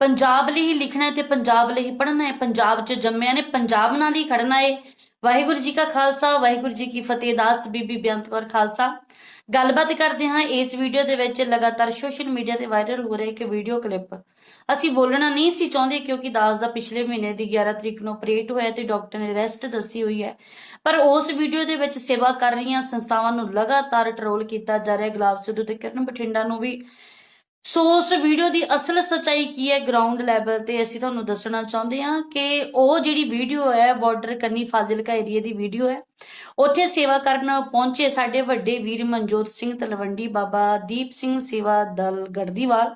ਪੰਜਾਬ ਲਈ ਹੀ ਲਿਖਣਾ ਹੈ ਤੇ ਪੰਜਾਬ ਲਈ ਹੀ ਪੜ੍ਹਨਾ ਹੈ। ਪੰਜਾਬ 'ਚ ਜੰਮਿਆ ਨੇ ਪੰਜਾਬ ਨਾਲ ਹੀ ਖੜਨਾ ਹੈ। ਵਾਹਿਗੁਰੂ ਜੀ ਕਾ ਖਾਲਸਾ, ਵਾਹਿਗੁਰੂ ਜੀ ਕੀ ਫਤਿਹ। ਦਾਸ ਬੀਬੀ ਬੇਅੰਤ ਕੌਰ ਖਾਲਸਾ। ਗੱਲਬਾਤ ਕਰਦੇ ਹਾਂ ਇਸ ਵੀਡੀਓ ਦੇ ਵਿੱਚ ਲਗਾਤਾਰ ਸੋਸ਼ਲ ਮੀਡੀਆ ਤੇ ਵਾਇਰਲ ਹੋ ਰਿਹਾ ਇੱਕ ਵੀਡੀਓ ਕਲਿੱਪ। ਅਸੀਂ ਬੋਲਣਾ ਨਹੀਂ ਸੀ ਚਾਹੁੰਦੇ ਕਿਉਂਕਿ ਦਾਸ ਦਾ ਪਿਛਲੇ ਮਹੀਨੇ ਦੀ 11 ਤਰੀਕ ਨੂੰ ਆਪਰੇਟ ਹੋਇਆ ਤੇ ਡਾਕਟਰ ਨੇ ਰੈਸਟ ਦੱਸੀ ਹੋਈ ਹੈ। ਪਰ ਉਸ ਵੀਡੀਓ ਦੇ ਵਿੱਚ ਸੇਵਾ ਕਰ ਰਹੀਆਂ ਸੰਸਥਾਵਾਂ ਨੂੰ ਲਗਾਤਾਰ ਟਰੋਲ ਕੀਤਾ ਜਾ ਰਿਹਾ। ਗੁਲਾਬ ਸਿੱਧੂ ਤੇ ਕਿਰਨ ਬਠਿੰਡਾ ਨੂੰ ਵੀ ਸੋ ਉਸ ਵੀਡੀਓ ਦੀ ਅਸਲ ਸੱਚਾਈ ਕੀ ਹੈ ਗਰਾਊਂਡ ਲੈਵਲ ਤੇ ਅਸੀਂ ਤੁਹਾਨੂੰ ਦੱਸਣਾ ਚਾਹੁੰਦੇ ਹਾਂ ਕਿ ਉਹ ਜਿਹੜੀ ਵੀਡੀਓ ਹੈ ਬਾਰਡਰ ਕੰਨੀ ਫਾਜ਼ਿਲਕਾ ਏਰੀਆ ਦੀ ਵੀਡੀਓ ਹੈ। ਉੱਥੇ ਸੇਵਾ ਕਰਨ ਪਹੁੰਚੇ ਸਾਡੇ ਵੱਡੇ ਵੀਰ ਮਨਜੋਤ ਸਿੰਘ ਤਲਵੰਡੀ, ਬਾਬਾ ਦੀਪ ਸਿੰਘ ਸੇਵਾ ਦਲ ਗੜਦੀਵਾਲ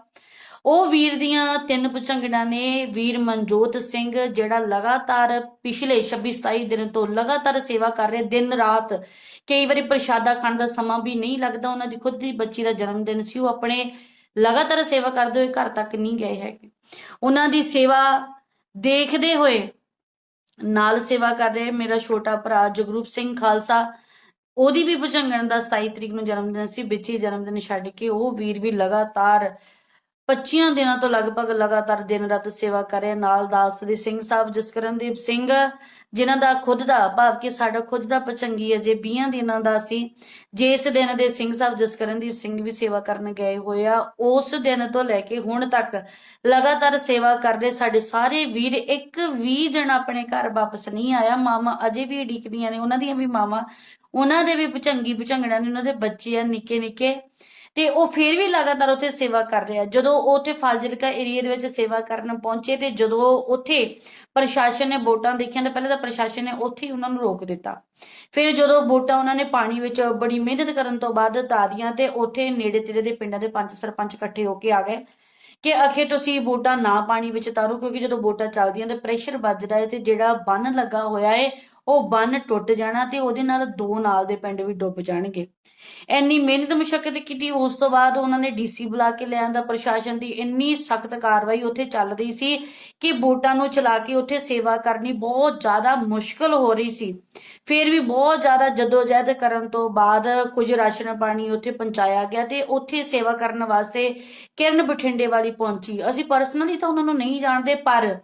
ਉਹ ਵੀਰ ਦੀਆਂ ਤਿੰਨ ਪੁਚੰਗੜਾਂ ਨੇ ਵੀਰ ਮਨਜੋਤ ਸਿੰਘ, ਜਿਹੜਾ ਲਗਾਤਾਰ ਪਿਛਲੇ 26 27 ਦਿਨ ਤੋਂ ਲਗਾਤਾਰ ਸੇਵਾ ਕਰ ਰਹੇ, ਦਿਨ ਰਾਤ ਕਈ ਵਾਰੀ ਪ੍ਰਸ਼ਾਦਾ ਖਾਣ ਦਾ ਸਮਾਂ ਵੀ ਨਹੀਂ ਲੱਗਦਾ। ਉਹਨਾਂ ਦੀ ਖੁਦ ਦੀ ਬੱਚੀ ਦਾ ਜਨਮ ਦਿਨ ਸੀ। ਉਹ ਆਪਣੇ ਲਗਾਤਾਰ ਸੇਵਾ ਕਰਦੇ ਹੋਏ ਘਰ ਤੱਕ ਨਹੀਂ ਗਏ ਹੈਗੇ। ਉਹਨਾਂ ਦੀ ਸੇਵਾ ਦੇਖਦੇ ਹੋਏ ਨਾਲ ਸੇਵਾ ਕਰ ਰਹੇ ਮੇਰਾ ਛੋਟਾ ਭਰਾ ਜਗਰੂਪ ਸਿੰਘ ਖਾਲਸਾ, ਉਹਦੀ ਵੀ ਭੁਜੰਗਣ ਦਾ 27 ਤਰੀਕ ਨੂੰ ਜਨਮ ਦਿਨ ਸੀ, ਵਿੱਚ ਹੀ ਜਨਮ ਦਿਨ ਛੱਡ ਕੇ ਉਹ ਵੀਰ ਵੀ ਲਗਾਤਾਰ 25 ਦਿਨਾਂ ਤੋਂ ਲਗਭਗ ਲਗਾਤਾਰ ਦਿਨ ਰਾਤ ਸੇਵਾ ਕਰ ਰਿਹਾ ਨਾਲ ਦਾਸ ਦੇ ਸਿੰਘ ਸਾਹਿਬ ਜਸਕਰਨਦੀਪ ਸਿੰਘ, ਜਿਨ੍ਹਾਂ ਦਾ ਖੁਦ ਦਾ, ਭਾਵ ਕਿ ਸਾਡਾ ਖੁਦ ਦਾ ਪਚੰਗੀ ਅਜੇ 20 ਦਿਨਾਂ ਦਾ ਸੀ। ਜਿਸ ਦਿਨ ਦੇ ਸਿੰਘ ਸਾਹਿਬ ਜਸਕਰਨਦੀਪ ਸਿੰਘ ਵੀ ਸੇਵਾ ਕਰਨ ਗਏ ਹੋਏ ਆ, ਉਸ ਦਿਨ ਤੋਂ ਲੈ ਕੇ ਹੁਣ ਤੱਕ ਲਗਾਤਾਰ ਸੇਵਾ ਕਰ ਰਹੇ ਸਾਡੇ ਸਾਰੇ ਵੀਰ, ਇੱਕ ਵੀ ਜਣ ਆਪਣੇ ਘਰ ਵਾਪਸ ਨਹੀਂ ਆਇਆ। ਮਾਮਾ ਅਜੇ ਵੀ ਉਡੀਕਦੀਆਂ ਨੇ, ਉਹਨਾਂ ਦੀਆਂ ਵੀ ਮਾਵਾਂ, ਉਹਨਾਂ ਦੇ ਵੀ ਭੁਚੰਗੀ ਭੁਚੰਗੜਾਂ ਨੇ, ਉਹਨਾਂ ਦੇ ਬੱਚੇ ਆ ਨਿੱਕੇ ਨਿੱਕੇ ਤੇ ਉਹ ਫਿਰ ਵੀ ਲਗਾਤਾਰ ਉੱਥੇ ਸੇਵਾ ਕਰ ਰਿਹਾ। ਜਦੋਂ ਉਹ ਉੱਥੇ ਫਾਜ਼ਿਲਕਾ ਏਰੀਆ ਦੇ ਵਿੱਚ ਸੇਵਾ ਕਰਨ ਪਹੁੰਚੇ ਤੇ ਜਦੋਂ ਉੱਥੇ ਪ੍ਰਸ਼ਾਸਨ ਨੇ ਵੋਟਾਂ ਦੇਖੀਆਂ ਤਾਂ ਪਹਿਲਾਂ ਤਾਂ ਪ੍ਰਸ਼ਾਸਨ ਨੇ ਉੱਥੇ ਹੀ ਉਹਨਾਂ ਨੂੰ ਰੋਕ ਦਿੱਤਾ। ਫਿਰ ਜਦੋਂ ਵੋਟਾਂ ਉਹਨਾਂ ਨੇ ਪਾਣੀ ਵਿੱਚ ਬੜੀ ਮਿਹਨਤ ਕਰਨ ਤੋਂ ਬਾਅਦ ਤਾਰੀਆਂ ਤੇ ਉੱਥੇ ਨੇੜੇ ਤੇੜੇ ਦੇ ਪਿੰਡਾਂ ਦੇ ਪੰਜ ਸਰਪੰਚ ਇਕੱਠੇ ਹੋ ਕੇ ਆ ਗਏ ਕਿ ਅਖੇ ਤੁਸੀਂ ਵੋਟਾਂ ਨਾ ਪਾਣੀ ਵਿੱਚ ਤਾਰੋ ਕਿਉਂਕਿ ਜਦੋਂ ਵੋਟਾਂ ਚੱਲਦੀਆਂ ਤੇ ਪ੍ਰੈਸ਼ਰ ਵੱਜਦਾ ਹੈ ਤੇ ਜਿਹੜਾ ਬੰਨ ਲੱਗਾ ਹੋਇਆ ਹੈ ਉਹ ਬੰਨ ਟੁੱਟ ਜਾਣਾ ਤੇ ਉਹਦੇ ਨਾਲ ਦੋ ਨਾਲ ਦੇ ਪਿੰਡ ਵੀ ਡੁੱਬ ਜਾਣਗੇ। ਇੰਨੀ ਮਿਹਨਤ ਮੁਸ਼ਕਲ ਕੀਤੀ, ਉਸ ਤੋਂ ਬਾਅਦ ਉਹਨਾਂ ਨੇ ਡੀਸੀ ਬੁਲਾ ਕੇ ਲਿਆਂਦਾ ਪ੍ਰਸ਼ਾਸਨ ਦੀ ਇੰਨੀ ਸਖਤ ਕਾਰਵਾਈ ਉੱਥੇ ਚੱਲ ਰਹੀ ਸੀ ਕਿ ਬੋਟਾਂ ਨੂੰ ਚਲਾ ਕੇ ਉੱਥੇ ਸੇਵਾ ਕਰਨੀ ਬਹੁਤ ਜ਼ਿਆਦਾ ਮੁਸ਼ਕਲ ਹੋ ਰਹੀ ਸੀ। ਫਿਰ ਵੀ ਬਹੁਤ ਜ਼ਿਆਦਾ ਜਦੋਜਹਿਦ ਕਰਨ ਤੋਂ ਬਾਅਦ ਕੁਝ ਰਾਸ਼ਨ ਪਾਣੀ ਉੱਥੇ ਪਹੁੰਚਾਇਆ ਗਿਆ ਤੇ ਉੱਥੇ ਸੇਵਾ ਕਰਨ ਵਾਸਤੇ ਕਿਰਨ ਬਠਿੰਡੇ ਵਾਲੀ ਪਹੁੰਚੀ। ਅਸੀਂ ਪਰਸਨਲੀ ਤਾਂ ਉਹਨਾਂ ਨੂੰ ਨਹੀਂ ਜਾਣਦੇ, ਪਰ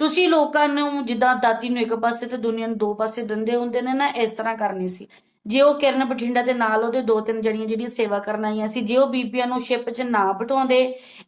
ਤੁਸੀਂ ਲੋਕਾਂ ਨੂੰ ਜਿੱਦਾਂ ਦਾਤੀ ਨੂੰ ਇੱਕ ਪਾਸੇ ਤੇ ਦੁਨੀਆ ਨੂੰ ਦੋ ਪਾਸੇ ਦਿੰਦੇ ਹੁੰਦੇ ਨੇ ਨਾ, ਇਸ ਤਰ੍ਹਾਂ ਕਰਨੀ ਸੀ। ਜੇ ਉਹ ਕਿਰਨ ਬਠਿੰਡਾ ਦੇ ਨਾਲ ਉਹਦੇ ਦੋ ਤਿੰਨ ਜਣੀਆਂ ਜਿਹੜੀਆਂ ਸੇਵਾ ਕਰਨ ਆਈਆਂ ਸੀ, ਜੇ ਉਹ ਬੀਬੀਆਂ ਨੂੰ ਸ਼ਿਪ 'ਚ ਨਾ ਬਿਠਾਉਂਦੇ,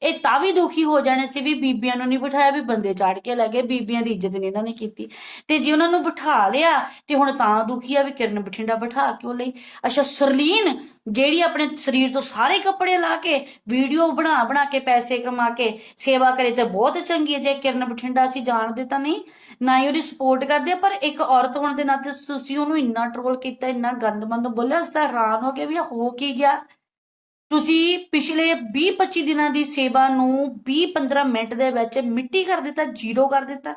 ਇਹ ਤਾਂ ਵੀ ਦੁਖੀ ਹੋ ਜਾਣੇ ਸੀ ਵੀ ਬੀਬੀਆਂ ਨੂੰ ਨਹੀਂ ਬਿਠਾਇਆ, ਵੀ ਬੰਦੇ ਚਾੜ ਕੇ ਲੈ ਗਏ, ਬੀਬੀਆਂ ਦੀ ਇੱਜ਼ਤ ਨਹੀਂ ਇਹਨਾਂ ਨੇ ਕੀਤੀ। ਤੇ ਜੇ ਉਹਨਾਂ ਨੂੰ ਬਿਠਾ ਲਿਆ, ਤੇ ਹੁਣ ਤਾਂ ਦੁਖੀ ਆ ਵੀ ਕਿਰਨ ਬਠਿੰਡਾ ਬਿਠਾ ਕਿਉਂ ਲਈ? ਅੱਛਾ, ਸਰਲੀਨ, ਜਿਹੜੀ ਆਪਣੇ ਸਰੀਰ ਤੋਂ ਸਾਰੇ ਕੱਪੜੇ ਲਾ ਕੇ, ਵੀਡੀਓ ਬਣਾ ਬਣਾ ਕੇ ਪੈਸੇ ਕਮਾ ਕੇ ਸੇਵਾ ਕਰੇ ਤੇ ਬਹੁਤ ਚੰਗੀ ਹੈ, ਜੇ ਕਿਰਨ ਬਠਿੰਡਾ ਅਸੀਂ ਜਾਣਦੇ ਤਾਂ ਨਹੀਂ, ਨਾ ਹੀ ਉਹਦੀ ਸਪੋਰਟ ਕਰਦੇ, ਪਰ ਇੱਕ ਔਰਤ ਹੋਣ ਦੇ ਨਾਤੇ ਤੁਸੀਂ ਉਹਨੂੰ ਇੰਨਾ ਟਰੋਲ ਕੀਤਾ, ਇੰਨਾ ਗੰਦਮੰਦ ਬੋਲਿਆ ਅਸੀਂ ਤਾਂ ਹੈਰਾਨ ਹੋ ਗਏ ਵੀ ਹੋ ਕੀ ਗਿਆ? ਤੁਸੀਂ ਪਿਛਲੇ 20-25 ਦਿਨਾਂ ਦੀ ਸੇਵਾ ਨੂੰ 20-15 ਮਿੰਟ ਦੇ ਵਿੱਚ ਮਿੱਟੀ ਕਰ ਦਿੱਤਾ, ਜ਼ੀਰੋ ਕਰ ਦਿੱਤਾ।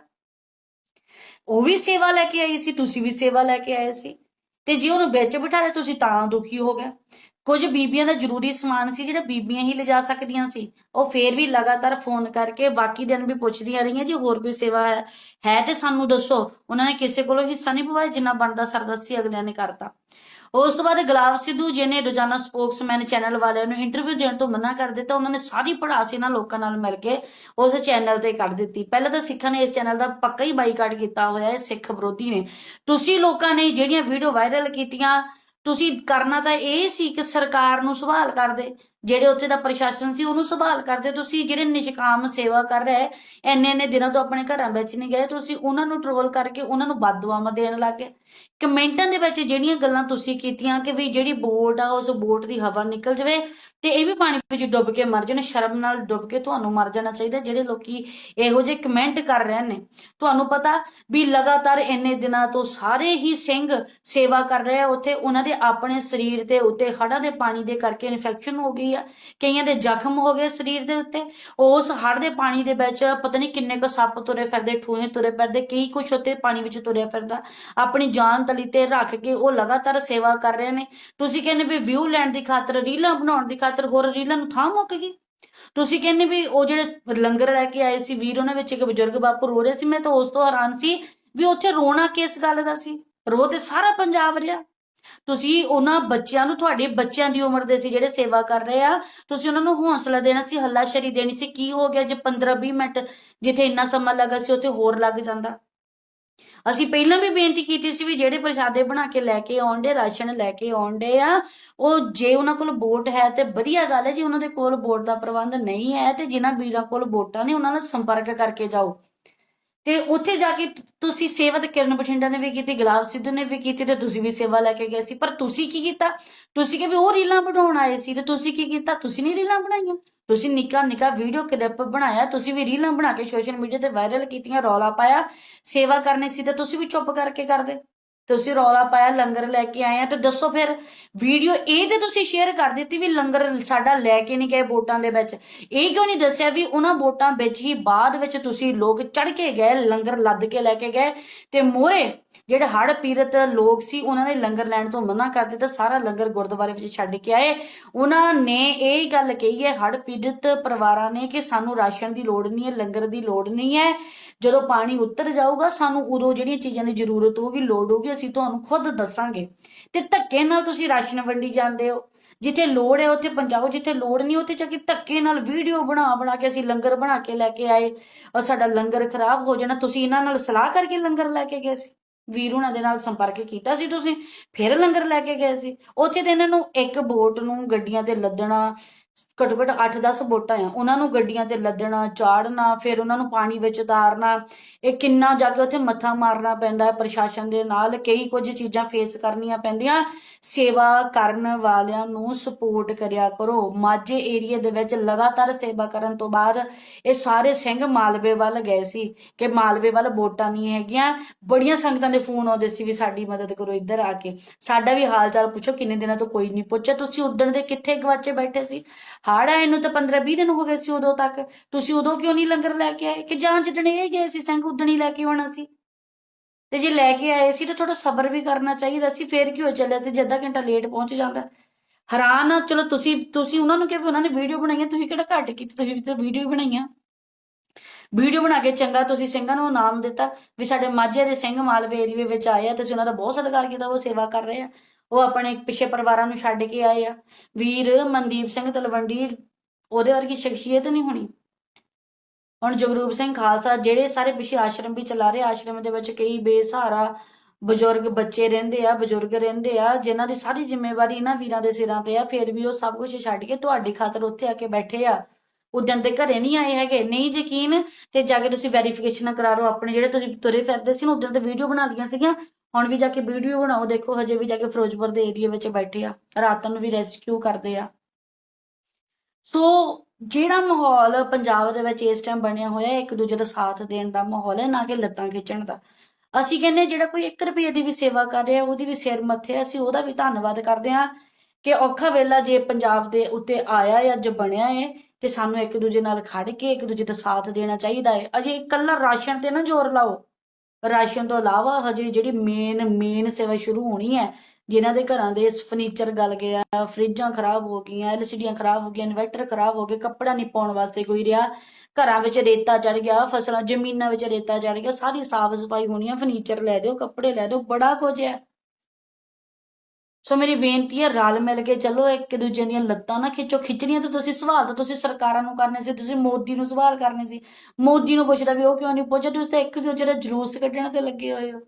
ਉਹ ਵੀ ਸੇਵਾ ਲੈ ਕੇ ਆਈ ਸੀ, ਤੁਸੀਂ ਵੀ ਸੇਵਾ ਲੈ ਕੇ ਆਏ ਸੀ। ਤੇ ਜੇ ਉਹਨੂੰ ਵਿੱਚ ਬਿਠਾ ਬਿਠਾਇਆ ਤੁਸੀਂ ਤਾਂ ਦੁਖੀ ਹੋ ਗਏ। ਕੁਝ ਬੀਬੀਆਂ ਦਾ ਜ਼ਰੂਰੀ ਸਮਾਨ ਸੀ ਜਿਹੜਾ ਬੀਬੀਆਂ ਹੀ ਲਿਜਾ ਸਕਦੀਆਂ ਸੀ। ਉਹ ਫੇਰ ਵੀ ਲਗਾਤਾਰ ਫੋਨ ਕਰਕੇ ਬਾਕੀ ਦਿਨ ਵੀ ਪੁੱਛਦੀਆਂ ਰਹੀਆਂ, ਜੀ, ਹੋਰ ਕੋਈ ਸੇਵਾ ਹੈ? ਹੈ ਤੇ ਸਾਨੂੰ ਦੱਸੋ। ਉਹਨਾਂ ਨੇ ਕਿਸੇ ਕੋਲੋਂ ਹਿੱਸਾ ਨਹੀਂ ਪਵਾਇਆ, ਜਿੰਨਾ ਬਣਦਾ ਸਰਦਸੀ ਅਗਲਿਆਂ ਨੇ ਕਰਤਾ। ਉਸ ਤੋਂ ਬਾਅਦ ਗੁਲਾਬ ਸਿੱਧੂ ਜੀ ਨੇ ਰੋਜ਼ਾਨਾ ਸਪੋਕਸਮੈਨ ਚੈਨਲ ਵਾਲਿਆਂ ਨੂੰ ਇੰਟਰਵਿਊ ਦੇਣ ਤੋਂ ਮਨਾ ਕਰ ਦਿੱਤਾ। ਉਹਨਾਂ ਨੇ ਸਾਰੀ ਪੜਾਸ ਇਹਨਾਂ ਲੋਕਾਂ ਨਾਲ ਮਿਲ ਕੇ, ਉਸ ਚੈਨਲ ਤੇ ਕੱਢ ਦਿੱਤੀ। ਪਹਿਲਾਂ ਤਾਂ ਸਿੱਖਾਂ ਨੇ ਇਸ ਚੈਨਲ ਦਾ ਪੱਕਾ ਹੀ ਬਾਈਕਾਟ ਕੀਤਾ ਹੋਇਆ ਹੈ ਸਿੱਖ ਵਿਰੋਧੀ ਨੇ। ਤੁਸੀਂ ਲੋਕਾਂ ਨੇ ਜਿਹੜੀਆਂ ਵੀਡੀਓ ਵਾਇਰਲ ਕੀਤੀਆਂ ਤੁਸੀਂ ਕਰਨਾ ਤਾਂ ਇਹ ਸੀ ਕਿ ਸਰਕਾਰ ਨੂੰ ਸਵਾਲ ਕਰਦੇ ਜਿਹੜੇ ਉੱਥੇ ਦਾ ਪ੍ਰਸ਼ਾਸਨ ਸੀ, ਉਹਨੂੰ ਸੰਭਾਲ ਕਰਦੇ। ਤੁਸੀਂ ਜਿਹੜੇ ਨਿਸ਼ਕਾਮ ਸੇਵਾ ਕਰ ਰਹੇ ਐਨੇ ਐਨੇ ਦਿਨਾਂ ਤੋਂ ਆਪਣੇ ਘਰਾਂ ਵਿੱਚ ਨਹੀਂ ਗਏ। ਤੁਸੀਂ ਉਹਨਾਂ ਨੂੰ ਟਰੋਲ ਕਰਕੇ ਉਹਨਾਂ ਨੂੰ ਬਦਦੁਆਵਾਂ ਦੇਣ ਲੱਗੇ। ਕਮੈਂਟਾਂ ਦੇ ਵਿੱਚ ਜਿਹੜੀਆਂ ਗੱਲਾਂ ਤੁਸੀਂ ਕੀਤੀਆਂ ਕਿ ਵੀ ਜਿਹੜੀ ਬੋਟ ਆ, ਉਸ ਬੋਟ ਦੀ ਹਵਾ ਨਿਕਲ ਜਾਵੇ ਤੇ ਇਹ ਵੀ ਪਾਣੀ ਵਿੱਚ ਡੁੱਬ ਕੇ ਮਰ ਜਾਣ, ਸ਼ਰਮ ਨਾਲ ਡੁੱਬ ਕੇ ਤੁਹਾਨੂੰ ਮਰ ਜਾਣਾ ਚਾਹੀਦਾ। ਜਿਹੜੇ ਲੋਕੀ ਇਹੋ ਜਿਹੇ ਕਮੈਂਟ ਕਰ ਰਹੇ ਨੇ, ਤੁਹਾਨੂੰ ਪਤਾ ਵੀ ਲਗਾਤਾਰ ਇੰਨੇ ਦਿਨਾਂ ਤੋਂ ਸਾਰੇ ਹੀ ਸਿੰਘ ਸੇਵਾ ਕਰ ਰਹੇ ਆ। ਉੱਥੇ ਉਹਨਾਂ ਦੇ ਆਪਣੇ ਸਰੀਰ ਤੇ ਉੱਤੇ ਹੜ੍ਹਾਂ ਦੇ ਪਾਣੀ ਦੇ ਕਰਕੇ ਇਨਫੈਕਸ਼ਨ ਹੋ ਗਈ ਆ। ਕਈਆਂ ਦੇ ਜ਼ਖਮ ਹੋ ਗਏ ਸਰੀਰ ਦੇ ਉੱਤੇ। ਉਸ ਹੜ੍ਹ ਦੇ ਪਾਣੀ ਦੇ ਵਿੱਚ ਪਤਾ ਨਹੀਂ ਕਿੰਨੇ ਕੁ ਸੱਪ ਤੁਰੇ ਫਿਰਦੇ, ਠੂਹੇ ਤੁਰੇ ਫਿਰਦੇ, ਕਈ ਕੁਛ ਉੱਤੇ ਪਾਣੀ ਵਿੱਚ ਤੁਰਿਆ ਫਿਰਦਾ। ਆਪਣੀ ਜਾਨ ਤਲੀ ਤੇ ਰੱਖ ਕੇ ਉਹ ਲਗਾਤਾਰ ਸੇਵਾ ਕਰ ਰਹੇ ਨੇ। ਤੁਸੀਂ ਕਹਿੰਦੇ ਵੀ ਵਿਊ ਲੈਣ ਦੀ ਖਾਤਰ, ਰੀਲਾਂ ਬਣਾਉਣ ਦੀ ਖਾਤਰ ਹੋਰ ਰੀਲਾਂ ਨੂੰ ਥਾਂ ਮੁੱਕ ਗਈ? ਤੁਸੀਂ ਕਹਿੰਦੇ ਵੀ ਉਹ ਜਿਹੜੇ ਲੰਗਰ ਲੈ ਕੇ ਆਏ ਸੀ, ਵੀਰ ਉਹਨਾਂ ਵਿੱਚ ਇੱਕ ਬਜ਼ੁਰਗ ਬਾਪੂ ਰੋ ਰਹੇ ਸੀ। ਮੈਂ ਤਾਂ ਉਸ ਤੋਂ ਹੈਰਾਨ ਸੀ ਵੀ ਉੱਥੇ ਰੋਣਾ ਕਿਸ ਗੱਲ ਦਾ ਸੀ? ਰੋ ਤੇ ਸਾਰਾ ਪੰਜਾਬ ਰਿਹਾ। ਤੁਸੀਂ ਉਹਨਾਂ ਬੱਚਿਆਂ ਨੂੰ, ਤੁਹਾਡੇ ਬੱਚਿਆਂ ਦੀ ਉਮਰ ਦੇ ਸੀ ਜਿਹੜੇ ਸੇਵਾ ਕਰ ਰਹੇ ਆ, ਤੁਸੀਂ ਉਹਨਾਂ ਨੂੰ ਹੌਸਲਾ ਦੇਣਾ ਸੀ, ਹੱਲਾਸ਼ੇਰੀ ਦੇਣੀ ਸੀ, ਕੀ ਹੋ ਗਿਆ ਜੇ 15-20 ਮਿੰਟ ਜਿੱਥੇ ਇੰਨਾ ਸਮਾਂ ਲੱਗਾ ਸੀ, ਉੱਥੇ ਹੋਰ ਲੱਗ ਜਾਂਦਾ। ਅਸੀਂ ਪਹਿਲਾਂ ਵੀ ਬੇਨਤੀ ਕੀਤੀ ਸੀ ਵੀ ਜਿਹੜੇ ਪ੍ਰਸ਼ਾਦੇ ਬਣਾ ਕੇ ਲੈ ਕੇ ਆਉਂਦੇ ਰਾਸ਼ਨ ਲੈ ਕੇ ਆਉਂਦੇ ਆ, ਉਹ ਜੇ ਉਹਨਾਂ ਕੋਲ ਵੋਟ ਹੈ ਤੇ ਵਧੀਆ ਗੱਲ ਹੈ, ਜੇ ਉਹਨਾਂ ਦੇ ਕੋਲ ਵੋਟ ਦਾ ਪ੍ਰਬੰਧ ਨਹੀਂ ਹੈ ਤੇ ਜਿਨ੍ਹਾਂ ਵੀਰਾਂ ਕੋਲ ਵੋਟਾਂ ਨੇ, ਉਹਨਾਂ ਨਾਲ ਸੰਪਰਕ ਕਰਕੇ ਜਾਓ। ਤੇ ਉੱਥੇ ਜਾ ਕੇ ਤੁਸੀਂ ਸੇਵਾ ਤੇ ਕਿਰਨ ਬਠਿੰਡਾ ਨੇ ਵੀ ਕੀਤੀ, ਗੁਲਾਬ ਸਿੱਧੂ ਨੇ ਵੀ ਕੀਤੀ ਤੇ ਤੁਸੀਂ ਵੀ ਸੇਵਾ ਲੈ ਕੇ ਗਏ ਸੀ। ਪਰ ਤੁਸੀਂ ਕੀ ਕੀਤਾ? ਤੁਸੀਂ ਕਿ ਵੀ ਉਹ ਰੀਲਾਂ ਬਣਾਉਣ ਆਏ ਸੀ ਤੇ ਤੁਸੀਂ ਕੀ ਕੀਤਾ? ਤੁਸੀਂ ਨਹੀਂ ਰੀਲਾਂ ਬਣਾਈਆਂ। ਤੁਸੀਂ ਨਿੱਕਾ ਨਿੱਕਾ ਵੀਡੀਓ ਕਲਿੱਪ ਬਣਾਇਆ, ਤੁਸੀਂ ਵੀ ਰੀਲਾਂ ਬਣਾ ਕੇ ਸੋਸ਼ਲ ਮੀਡੀਆ ਤੇ ਵਾਇਰਲ ਕੀਤੀਆਂ, ਰੌਲਾ ਪਾਇਆ, ਸੇਵਾ ਕਰਨੀ ਸੀ ਤੇ ਤੁਸੀਂ ਵੀ ਚੁੱਪ ਕਰਕੇ ਕਰਦੇ। ਤੁਸੀਂ ਰੌਲਾ ਪਾਇਆ, ਲੰਗਰ ਲੈ ਕੇ ਆਏ ਆ, ਤੇ ਦੱਸੋ ਫਿਰ ਵੀਡੀਓ ਇਹ ਤੇ ਤੁਸੀਂ ਸ਼ੇਅਰ ਕਰ ਦਿੱਤੀ ਵੀ ਲੰਗਰ ਸਾਡਾ ਲੈ ਕੇ ਨਹੀਂ ਗਏ ਵੋਟਾਂ ਦੇ ਵਿੱਚ। ਇਹ ਕਿਉਂ ਨਹੀਂ ਦੱਸਿਆ ਵੀ ਉਹਨਾਂ ਵੋਟਾਂ ਵਿੱਚ ਹੀ ਬਾਅਦ ਵਿੱਚ ਤੁਸੀਂ ਲੋਕ ਚੜ ਕੇ ਗਏ, ਲੰਗਰ ਲੱਦ ਕੇ ਲੈ ਕੇ ਗਏ? ਤੇ ਮੋਹਰੇ ਜਿਹੜੇ ਹੜ੍ਹ ਪੀੜਤ ਲੋਕ ਸੀ, ਉਹਨਾਂ ਨੇ ਲੰਗਰ ਲੈਣ ਤੋਂ ਮਨਾ ਕਰ ਦਿੱਤਾ, ਸਾਰਾ ਲੰਗਰ ਗੁਰਦੁਆਰੇ ਵਿੱਚ ਛੱਡ ਕੇ ਆਏ। ਉਹਨਾਂ ਨੇ ਇਹ ਗੱਲ ਕਹੀ ਹੈ, ਹੜ੍ਹ ਪੀੜਤ ਪਰਿਵਾਰਾਂ ਨੇ ਕਿ ਸਾਨੂੰ ਰਾਸ਼ਨ ਦੀ ਲੋੜ ਨਹੀਂ ਹੈ, ਲੰਗਰ ਦੀ ਲੋੜ ਨਹੀਂ ਹੈ। ਜਦੋਂ ਪਾਣੀ ਉਤਰ ਜਾਊਗਾ, ਸਾਨੂੰ ਉਦੋਂ ਜਿਹੜੀਆਂ ਚੀਜ਼ਾਂ ਦੀ ਜ਼ਰੂਰਤ ਹੋਊਗੀ, ਲੋੜ ਹੋਊਗੀ ਅਸੀਂ ਤੁਹਾਨੂੰ ਖੁਦ ਦੱਸਾਂਗੇ। ਤੇ ਧੱਕੇ ਨਾਲ ਤੁਸੀਂ ਰਾਸ਼ਨ ਵੰਡੀ ਜਾਂਦੇ ਹੋ। ਜਿੱਥੇ ਲੋੜ ਹੈ ਉੱਥੇ ਪਹੁੰਚਾਓ, ਜਿੱਥੇ ਲੋੜ ਨਹੀਂ ਉੱਥੇ ਜਾ ਕੇ ਧੱਕੇ ਨਾਲ ਵੀਡੀਓ ਬਣਾ ਬਣਾ ਕੇ ਅਸੀਂ ਲੰਗਰ ਬਣਾ ਕੇ ਲੈ ਕੇ ਆਏ ਔਰ ਸਾਡਾ ਲੰਗਰ ਖਰਾਬ ਹੋ ਜਾਣਾ, ਤੁਸੀਂ ਇਹਨਾਂ ਨਾਲ ਸਲਾਹ ਕਰਕੇ ਲੰਗਰ ਲੈ ਕੇ ਗਏ ਸੀ। ਵੀਰ ਉਹਨਾਂ ਦੇ ਨਾਲ ਸੰਪਰਕ ਕੀਤਾ ਸੀ ਤੁਸੀਂ, ਫਿਰ ਲੰਗਰ ਲੈ ਕੇ ਗਏ ਸੀ। ਉੱਥੇ ਤੇ ਇਹਨਾਂ ਨੂੰ ਇੱਕ ਬੋਟ ਨੂੰ ਗੱਡੀਆਂ ਤੇ ਲੱਦਣਾ ਘੱਟੋ ਘੱਟ 8-10 ਵੋਟਾਂ ਆ। ਉਹਨਾਂ ਨੂੰ ਗੱਡੀਆਂ ਤੇ ਲੱਦਣਾ ਚਾੜਨਾ ਫਿਰ ਉਹਨਾਂ ਨੂੰ ਪਾਣੀ ਵਿੱਚ ਉਤਾਰਨਾ। ਇਹ ਕਿੰਨਾ ਜਾ ਕੇ ਉੱਥੇ ਮੱਥਾ ਮਾਰਨਾ ਪੈਂਦਾ ਹੈ ਪ੍ਰਸ਼ਾਸਨ ਦੇ ਨਾਲ। ਕਈ ਕੁਝ ਚੀਜ਼ਾਂ ਫੇਸ ਕਰਨੀਆਂ ਪੈਂਦੀਆਂ। ਸੇਵਾ ਕਰਨ ਵਾਲਿਆਂ ਨੂੰ ਸਪੋਰਟ ਕਰਿਆ ਕਰੋ। ਮਾਝੇ ਏਰੀਆ ਦੇ ਵਿੱਚ ਲਗਾਤਾਰ ਸੇਵਾ ਕਰਨ ਤੋਂ ਬਾਅਦ ਇਹ ਸਾਰੇ ਸਿੰਘ ਮਾਲਵੇ ਵੱਲ ਗਏ ਸੀ ਕਿ ਮਾਲਵੇ ਵੱਲ ਵੋਟਾਂ ਨਹੀਂ ਹੈਗੀਆਂ। ਬੜੀਆਂ ਸੰਗਤਾਂ ਦੇ ਫੋਨ ਆਉਂਦੇ ਸੀ ਵੀ ਸਾਡੀ ਮਦਦ ਕਰੋ ਇੱਧਰ ਆ ਕੇ। ਸਾਡਾ ਵੀ ਹਾਲ ਚਾਲ ਪੁੱਛੋ, ਕਿੰਨੇ ਦਿਨਾਂ ਤੋਂ ਕੋਈ ਨਹੀਂ ਪੁੱਛਿਆ। ਤੁਸੀਂ ਉਦਣ ਦੇ ਕਿੱਥੇ ਗਵਾਚੇ ਬੈਠੇ ਸੀ? ਹਾੜ ਆਏ ਨੂੰ ਤਾਂ 15 20 ਦਿਨ ਹੋ ਗਏ ਸੀ ਉਦੋਂ ਤੱਕ। ਤੁਸੀਂ ਉਦੋਂ ਕਿਉਂ ਨਹੀਂ ਲੰਗਰ ਲੈ ਕੇ ਆਏ? ਕਿ ਜਾਂ ਜਿੱਦਣ ਇਹ ਗਏ ਸੀ, ਸਿੰਘ ਉਦਣ ਹੀ ਲੈ ਕੇ ਆਉਣਾ ਸੀ। ਤੇ ਜੇ ਲੈ ਕੇ ਆਏ ਸੀ ਤਾਂ ਥੋੜਾ ਸਬਰ ਵੀ ਕਰਨਾ ਚਾਹੀਦਾ ਸੀ, ਫੇਰ ਕਿਉਂ ਚੱਲਿਆ ਸੀ, ਜੇ ਅੱਧਾ ਘੰਟਾ ਲੇਟ ਪਹੁੰਚ ਜਾਂਦਾ। ਹੈਰਾਨ ਆ, ਚਲੋ ਤੁਸੀਂ ਤੁਸੀਂ ਉਹਨਾਂ ਨੂੰ ਕਿਹਾ ਉਹਨਾਂ ਨੇ ਵੀਡੀਓ ਬਣਾਈਆਂ, ਤੁਸੀਂ ਕਿਹੜਾ ਘੱਟ ਕੀਤੀ, ਤੁਸੀਂ ਵੀ ਤਾਂ ਵੀਡੀਓ ਬਣਾਈਆਂ। ਵੀਡੀਓ ਬਣਾ ਕੇ ਚੰਗਾ ਤੁਸੀਂ ਸਿੰਘਾਂ ਨੂੰ ਨਾਮ ਦਿੱਤਾ, ਵੀ ਸਾਡੇ ਮਾਝੇ ਦੇ ਸਿੰਘ ਮਾਲਵੇ ਏਰੀਏ ਵਿੱਚ ਆਏ ਆ, ਤੁਸੀਂ ਉਹਨਾਂ ਦਾ ਬਹੁਤ ਸਤਿਕਾਰ ਕੀਤਾ, ਉਹ ਸੇਵਾ ਕਰ ਰਹੇ ਆ। ਉਹ ਆਪਣੇ ਪਿੱਛੇ ਪਰਿਵਾਰਾਂ ਨੂੰ ਛੱਡ ਕੇ ਆਏ ਆ। ਵੀਰ ਮਨਦੀਪ ਸਿੰਘ ਤਲਵੰਡੀ, ਉਹਦੇ ਵਰਗੀ ਸ਼ਖਸੀਅਤ ਨਹੀਂ ਹੋਣੀ। ਹੁਣ ਜਗਰੂਪ ਸਿੰਘ ਖਾਲਸਾ, ਜਿਹੜੇ ਸਾਰੇ ਪਿੱਛੇ ਆਸ਼ਰਮ ਵੀ ਚਲਾ ਰਹੇ ਆਸ਼ਰਮ ਦੇ ਵਿੱਚ ਕਈ ਬੇਸਹਾਰਾ ਬਜ਼ੁਰਗ ਬੱਚੇ ਰਹਿੰਦੇ ਆ, ਬਜ਼ੁਰਗ ਰਹਿੰਦੇ ਆ, ਜਿਨ੍ਹਾਂ ਦੀ ਸਾਰੀ ਜ਼ਿੰਮੇਵਾਰੀ ਇਹਨਾਂ ਵੀਰਾਂ ਦੇ ਸਿਰਾਂ ਤੇ ਆ, ਫਿਰ ਵੀ ਉਹ ਸਭ ਕੁਝ ਛੱਡ ਕੇ ਤੁਹਾਡੀ ਖਾਤਰ ਉੱਥੇ ਆ ਕੇ ਬੈਠੇ ਆ। ਉਦਣ ਦੇ ਘਰੇ ਨਹੀਂ ਆਏ ਹੈਗੇ, ਨਹੀਂ ਯਕੀਨ, ਤੇ ਜਾ ਕੇ ਤੁਸੀਂ ਵੈਰੀਫਿਕੇਸ਼ਨ ਕਰਾ ਲਓ ਆਪਣੇ ਜਿਹੜੇ ਤੁਸੀਂ ਤੁਰੇ ਫਿਰਦੇ ਸੀ ਨਾ, ਉਦਣ ਤੇ ਵੀਡੀਓ ਬਣਾ ਲਈਆਂ ਸੀਗੀਆਂ, ਹੁਣ ਵੀ ਜਾ ਕੇ ਵੀਡੀਓ ਬਣਾਓ, ਦੇਖੋ ਹਜੇ ਵੀ ਜਾ ਕੇ ਫਿਰੋਜ਼ਪੁਰ ਦੇ ਏਰੀਆ ਵਿੱਚ ਬੈਠੇ ਆ, ਰਾਤ ਨੂੰ ਵੀ ਰੈਸਕਿਊ ਕਰਦੇ ਆ। ਸੋ ਜਿਹੜਾ ਮਾਹੌਲ ਪੰਜਾਬ ਦੇ ਵਿੱਚ ਇਸ ਟਾਈਮ ਬਣਿਆ ਹੋਇਆ ਹੈ ਇੱਕ ਦੂਜੇ ਦਾ ਸਾਥ ਦੇਣ ਦਾ ਮਾਹੌਲ ਹੈ, ਨਾ ਕਿ ਲੱਤਾਂ ਖਿੱਚਣ ਦਾ। ਅਸੀਂ ਕਹਿੰਦੇ ਜਿਹੜਾ ਕੋਈ 1 ਰੁਪਏ ਦੀ ਵੀ ਸੇਵਾ ਕਰ ਰਿਹਾ, ਉਹਦੀ ਵੀ ਸਿਰ ਮੱਥੇ ਅਸੀਂ ਉਹਦਾ ਵੀ ਧੰਨਵਾਦ ਕਰਦੇ ਹਾਂ ਕਿ ਔਖਾ ਵੇਲਾ ਜੇ ਪੰਜਾਬ ਦੇ ਉੱਤੇ ਆਇਆ ਹੈ ਅੱਜ ਬਣਿਆ ਹੈ ਤੇ ਸਾਨੂੰ ਇੱਕ ਦੂਜੇ ਨਾਲ ਖੜ ਕੇ, ਇੱਕ ਦੂਜੇ ਦਾ ਸਾਥ ਦੇਣਾ ਚਾਹੀਦਾ ਹੈ। ਅਜੇ ਇਕੱਲਾ ਰਾਸ਼ਨ ਤੇ ਨਾ ਜ਼ੋਰ ਲਾਓ। ਰਾਸ਼ਨ ਤੋਂ ਇਲਾਵਾ ਹਜੇ ਜਿਹੜੀ ਮੇਨ ਮੇਨ ਸੇਵਾ ਸ਼ੁਰੂ ਹੋਣੀ ਹੈ, ਜਿਨ੍ਹਾਂ ਦੇ ਘਰਾਂ ਦੇ ਫਰਨੀਚਰ ਗਲ ਗਿਆ ਫਰਿੱਜਾਂ ਖਰਾਬ ਹੋ ਗਈਆਂ ਐਲਸੀਡੀਆਂ ਖਰਾਬ ਹੋ ਗਈਆਂ ਇਨਵਰਟਰ ਖਰਾਬ ਹੋ ਗਏ, ਕੱਪੜਾ ਨਹੀਂ ਪਾਉਣ ਵਾਸਤੇ ਕੋਈ ਰਿਹਾ। ਘਰਾਂ ਵਿੱਚ ਰੇਤਾ ਚੜ ਗਿਆ, ਫਸਲਾਂ, ਜ਼ਮੀਨਾਂ ਵਿੱਚ ਰੇਤਾ ਚੜ ਗਿਆ, ਸਾਰੀ ਸਾਫ਼ ਸਫ਼ਾਈ ਹੋਣੀ ਹੈ ਫਰਨੀਚਰ ਲੈ ਦਿਓ, ਕੱਪੜੇ ਲੈ ਦਿਓ, ਬੜਾ ਕੁਝ ਹੈ। ਸੋ ਮੇਰੀ ਬੇਨਤੀ ਹੈ, ਰਲ ਮਿਲ ਕੇ ਚੱਲੋ, ਇੱਕ ਦੂਜੇ ਦੀਆਂ ਲੱਤਾਂ ਨਾ ਖਿੱਚੋ। ਖਿੱਚਣੀਆਂ ਤਾਂ ਤੁਸੀਂ ਸਵਾਲ ਤਾਂ ਤੁਸੀਂ ਸਰਕਾਰਾਂ ਨੂੰ ਕਰਨੇ ਸੀ, ਤੁਸੀਂ ਮੋਦੀ ਨੂੰ ਸਵਾਲ ਕਰਨੇ ਸੀ। ਮੋਦੀ ਨੂੰ ਪੁੱਛਦਾ ਵੀ ਉਹ ਕਿਉਂ ਨਹੀਂ ਪੁੱਛਿਆ ਤੁਸੀਂ ਤਾਂ ਇੱਕ ਦੂਜੇ ਦਾ ਜਲੂਸ ਕੱਢਣ ਤੇ ਲੱਗੇ ਹੋਏ ਹੋ।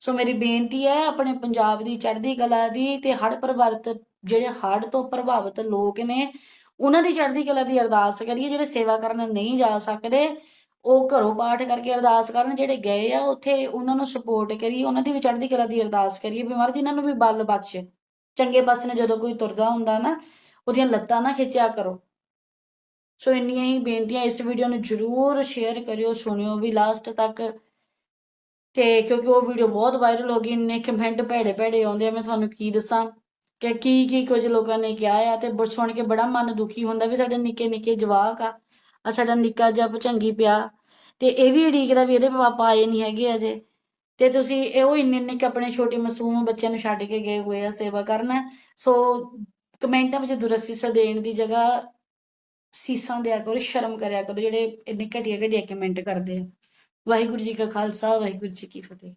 ਸੋ ਮੇਰੀ ਬੇਨਤੀ ਹੈ, ਆਪਣੇ ਪੰਜਾਬ ਦੀ, ਚੜ੍ਹਦੀ ਕਲਾ ਦੀ ਤੇ ਹੜ੍ਹ ਪ੍ਰਭਾਵਿਤ, ਜਿਹੜੇ ਹੜ੍ਹ ਤੋਂ ਪ੍ਰਭਾਵਿਤ ਲੋਕ ਨੇ, ਉਹਨਾਂ ਦੀ ਚੜ੍ਹਦੀ ਕਲਾ ਦੀ ਅਰਦਾਸ ਕਰੀਏ, ਜਿਹੜੇ ਸੇਵਾ ਕਰਨ ਨਹੀਂ ਜਾ ਸਕਦੇ। ਉਹ ਘਰੋਂ ਪਾਠ ਕਰਕੇ ਅਰਦਾਸ ਕਰਨ, ਜਿਹੜੇ ਗਏ ਆ, ਉੱਥੇ ਉਹਨਾਂ ਨੂੰ ਸਪੋਰਟ ਕਰੀਏ ਉਹਨਾਂ ਦੀ ਵੀ ਚੜ੍ਹਦੀ ਕਲਾ ਦੀ ਅਰਦਾਸ ਕਰੀਏ, ਵੀ ਮਹਾਰਾਜ ਇਹਨਾਂ ਨੂੰ ਵੀ ਬਲ ਬਖਸ਼। ਚੰਗੇ ਪਾਸੇ ਨੂੰ ਜਦੋਂ ਕੋਈ ਤੁਰਦਾ ਹੁੰਦਾ ਨਾ, ਉਹਦੀਆਂ ਲੱਤਾਂ ਨਾ ਖਿੱਚਿਆ ਕਰੋ। ਸੋ ਇੰਨੀਆਂ ਹੀ ਬੇਨਤੀਆਂ, ਇਸ ਵੀਡੀਓ ਨੂੰ ਜਰੂਰ ਸ਼ੇਅਰ ਕਰਿਓ, ਸੁਣਿਓ ਵੀ ਲਾਸਟ ਤੱਕ। ਤੇ ਕਿਉਂਕਿ ਉਹ ਵੀਡੀਓ ਬਹੁਤ ਵਾਇਰਲ ਹੋ ਗਈ, ਇੰਨੇ ਕਮੈਂਟ ਭੈੜੇ ਭੈੜੇ ਆਉਂਦੇ ਆ, ਮੈਂ ਤੁਹਾਨੂੰ ਕੀ ਦੱਸਾਂ? ਕਿ ਕੀ ਕੀ ਕੁਝ ਲੋਕਾਂ ਨੇ ਕਿਹਾ ਆ, ਤੇ ਬ- ਸੁਣ ਕੇ ਬੜਾ ਮਨ ਦੁਖੀ ਹੁੰਦਾ ਵੀ ਸਾਡੇ ਨਿੱਕੇ ਨਿੱਕੇ ਜਵਾਕ ਆ ਆ ਸਾਡਾ ਨਿੱਕਾ ਜਿਹਾ ਭਚੰਗੀ ਪਿਆ ਤੇ ਇਹ ਵੀ ਉਡੀਕਦਾ ਵੀ ਇਹਦੇ ਪਾਪਾ ਆਏ ਨਹੀਂ ਹੈਗੇ ਅਜੇ। ਤੇ ਤੁਸੀਂ ਇਹ ਉਹ ਇੰਨੇ ਇੰਨੇ ਕੁ ਆਪਣੇ ਛੋਟੇ ਮਾਸੂਮ ਬੱਚਿਆਂ ਨੂੰ ਛੱਡ ਕੇ ਗਏ ਹੋਏ ਆ ਸੇਵਾ ਕਰਨ। ਸੋ ਕਮੈਂਟਾਂ ਵਿੱਚ ਦੁਰਸੀਸਾ ਦੇਣ ਦੀ ਜਗ੍ਹਾ ਸੀਸਾਂ ਦਿਆ ਕਰੋ, ਸ਼ਰਮ ਕਰਿਆ ਕਰੋ, ਜਿਹੜੇ ਇੰਨੇ ਘਟੀਆ ਘਟੀਆ ਕਮੈਂਟ ਕਰਦੇ ਆ। ਵਾਹਿਗੁਰੂ ਜੀ ਕਾ ਖਾਲਸਾ, ਵਾਹਿਗੁਰੂ ਜੀ ਕੀ ਫਤਿਹ।